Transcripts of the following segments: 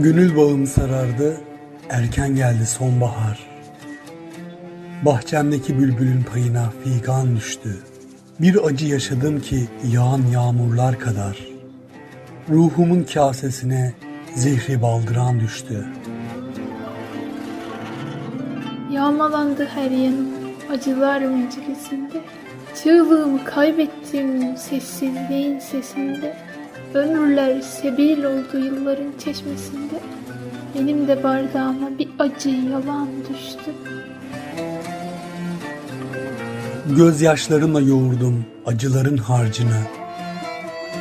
Gönül bağım sarardı, erken geldi sonbahar. Bahçemdeki bülbülün payına figan düştü. Bir acı yaşadım ki yağan yağmurlar kadar. Ruhumun kasesine zehri baldıran düştü. Yağmalandı her yanım acılar meclisinde. Çığlığımı kaybettim sessizliğin sesinde. Ömürler sebil oldu yılların çeşmesinde. Benim de bardağıma bir acı yalan düştü. Gözyaşlarımla yoğurdum acıların harcını.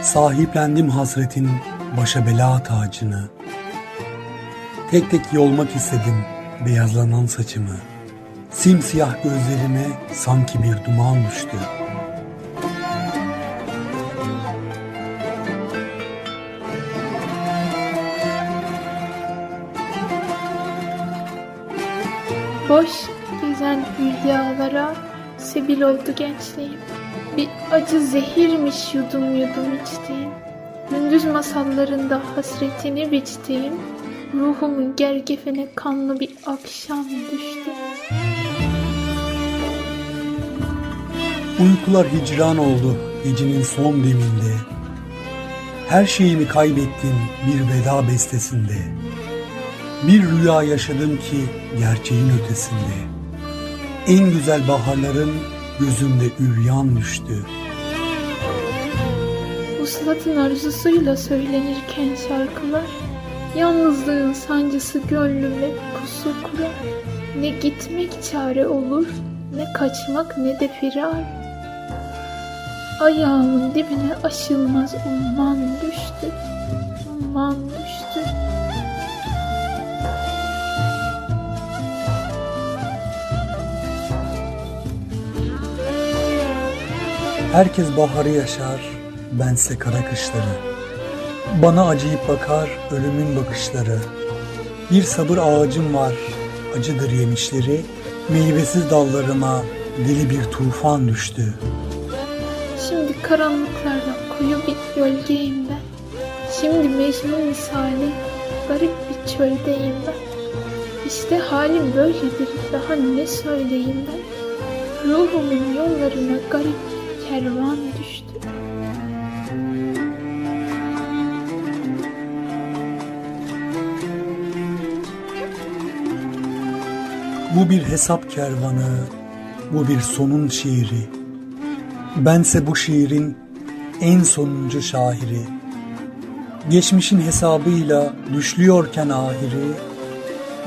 Sahiplendim hasretin başa bela tacını. Tek tek yolmak istedim beyazlanan saçımı. Simsiyah gözlerime sanki bir duman düştü. Boş gezen hülyalara sebil oldu gençliğim. Bir acı zehirmiş yudum yudum içtiğim. Gündüz masallarında hasretini biçtiğim. Ruhumun gergefine kanlı bir akşam düştü. Uykular hicran oldu gecenin son deminde. Her şeyimi kaybettim bir veda bestesinde. Bir rüya yaşadım ki gerçeğin ötesinde. En güzel baharların gözümde üryan düştü. Vuslatın arzusuyla söylenirken şarkılar Yalnızlığın sancısı gönlüme pusu kurar Ne gitmek çare olur Ne kaçmak ne de firar Ayağımın dibine aşılmaz umman düştü Umman düştü Herkes baharı yaşar, bense kara kışları. Bana acıyıp bakar ölümün bakışları. Bir sabır ağacım var, acıdır yemişleri. Meyvesiz dallarıma deli bir tufan düştü. Şimdi karanlıklarda koyu bir gölgeyim ben Şimdi Mecnun misali garip bir çöldeyim ben İşte halim böyledir daha ne söyleyeyim ben Ruhumun yollarına garip kervan düştü Bu bir hesap kervanı, bu bir sonun şiiri. Bense bu şiirin en sonuncu şairi. Geçmişin hesabıyla düşlüyorken ahiri,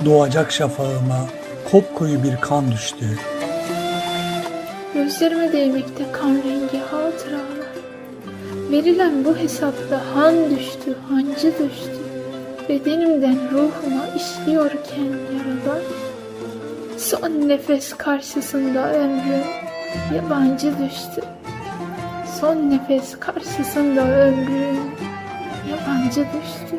doğacak şafağıma kopkoyu bir kan düştü. Gözlerime değmekte kan rengi hatıralar Verilen bu hesapta han düştü, hancı düştü. Bedenimden ruhuma işliyorken yaralar Son nefes karşısında ömrüm yabancı düştü. Son nefes karşısında ömrüm yabancı düştü